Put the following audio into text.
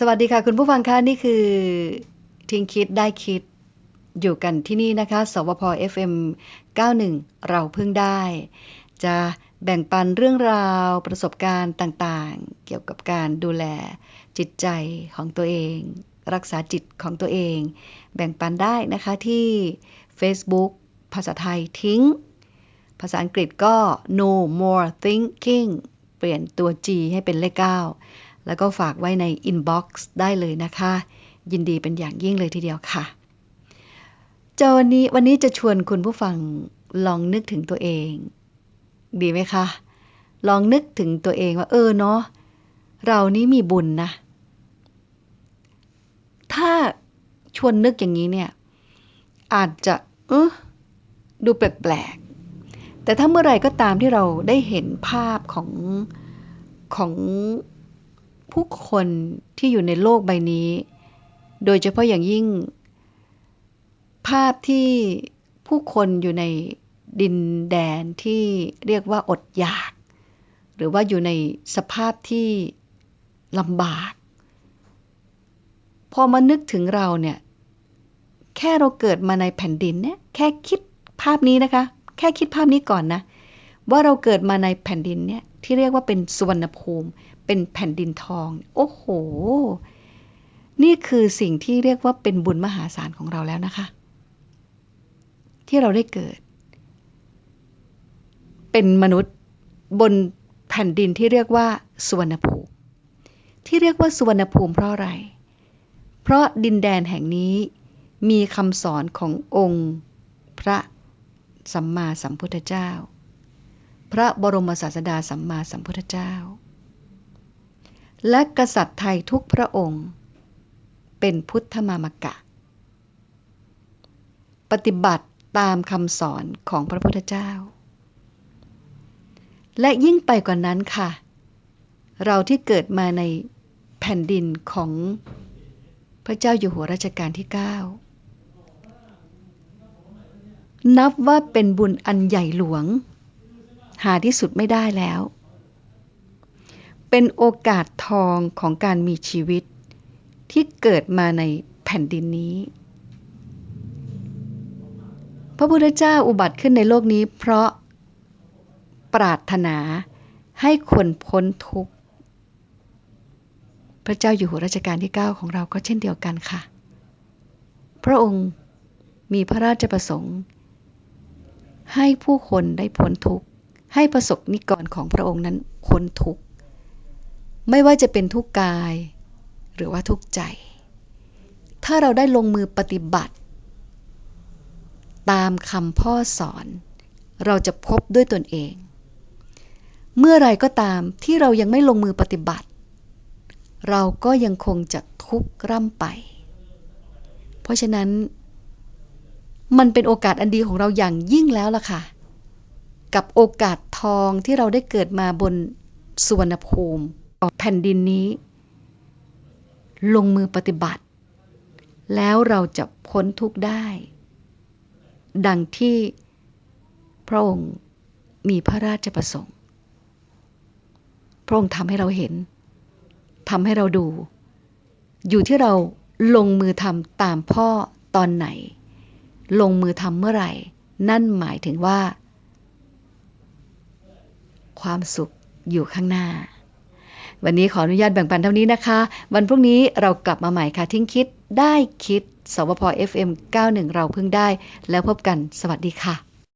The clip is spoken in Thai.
สวัสดีค่ะ คุณผู้ฟังคะนี่คือทิ้งคิดได้คิดอยู่กันที่นี่นะคะ สวพ FM 91 เราเพิ่งได้ จะแบ่งปันเรื่องราวประสบการณ์ต่างๆ เกี่ยวกับการดูแลจิตใจของตัวเอง รักษาจิตของตัวเอง แบ่งปันได้นะคะที่ Facebook ภาษาไทยทิ้ง ภาษาอังกฤษก็ no more thinking เปลี่ยนตัว G ให้เป็นเลข9 แล้วก็ฝากไว้ใน inbox ได้เลยนะคะ ยินดีเป็นอย่างยิ่งเลยทีเดียวค่ะจะวันนี้วันนี้จะชวนคุณผู้ฟังลองนึกถึงตัวเอง ดีไหมคะ ลองนึกถึงตัวเองว่า เออเนาะเรานี้มีบุญนะ ถ้าชวนนึกอย่างนี้เนี่ย อาจจะเออดูแปลกๆแต่ถ้าเมื่อไรก็ตามที่เราได้เห็นภาพของของ ผู้คนที่อยู่ในโลกใบนี้ โดยเฉพาะอย่างยิ่ง ภาพที่ผู้คนอยู่ในดินแดนที่เรียกว่าอดอยาก หรือว่าอยู่ในสภาพที่ลำบาก พอมานึกถึงเราเนี่ย แค่เราเกิดมาในแผ่นดินเนี่ย แค่คิดภาพนี้นะคะ แค่คิดภาพนี้ก่อนนะ ว่าเราเกิดมาในแผ่นดินเนี่ยที่เรียกว่าเป็นสุวรรณภูมิ เป็นแผ่นดินทอง โอ้โห นี่คือสิ่งที่เรียกว่าเป็นบุญมหาศาลของเราแล้วนะคะ ที่เราได้เกิด เป็นมนุษย์บนแผ่นดินที่เรียกว่าสุวรรณภูมิ ที่เรียกว่าสุวรรณภูมิเพราะอะไร เพราะดินแดนแห่งนี้มีคำสอนขององค์พระสัมมาสัมพุทธเจ้า พระบรมศาสดาสัมมาสัมพุทธเจ้า และกษัตริย์ไทยทุกพระองค์ เป็นพุทธมามกะ ปฏิบัติตามคำสอนของพระพุทธเจ้า และยิ่งไปกว่านั้นค่ะ เราที่เกิดมาในแผ่นดินของพระเจ้าอยู่หัวรัชกาลที่ 9 นับว่าเป็นบุญอันใหญ่หลวง หาที่สุดไม่ได้แล้ว เป็นโอกาสทองของการมีชีวิต ที่เกิดมาในแผ่นดินนี้ พระพุทธเจ้าอุบัติขึ้นในโลกนี้ เพราะปรารถนาให้คนพ้นทุกข์ พระเจ้าอยู่หัวรัชกาลที่ 9 ของเราก็เช่นเดียวกันค่ะ พระองค์มีพระราชประสงค์ ให้ผู้คนได้พ้นทุกข์ ให้ประสบนิกรของพระองค์นั้นพ้นทุกข์ ไม่ว่าจะเป็นทุกกาย หรือว่าทุกใจ ถ้าเราได้ลงมือปฏิบัติ ตามคำพ่อสอน เราจะพบด้วยตนเอง เมื่อไรก็ตามที่เรายังไม่ลงมือปฏิบัติ เราก็ยังคงจะทุกข์ร่ำไป เพราะฉะนั้นมันเป็นโอกาสอันดีของเราอย่างยิ่งแล้วล่ะค่ะ กับโอกาสทองที่เราได้เกิดมาบนสุวรรณภูมิแผ่นดินนี้ ลงมือปฏิบัติ แล้วเราจะพ้นทุกข์ได้ ดังที่พระองค์มีพระราชประสงค์ พระองค์ทำให้เราเห็นทำให้เราดู อยู่ที่เราลงมือทำตามพ่อตอนไหน ลงมือทำเมื่อไหร่ นั่นหมายถึงว่า ความสุขอยู่ข้างหน้า วันนี้ขออนุญาตแบ่งปันเท่านี้นะคะ วันพรุ่งนี้เรากลับมาใหม่ค่ะ ทิ้งคิดได้คิด สวพ FM 91 เราเพิ่งได้ แล้วพบกัน สวัสดีค่ะ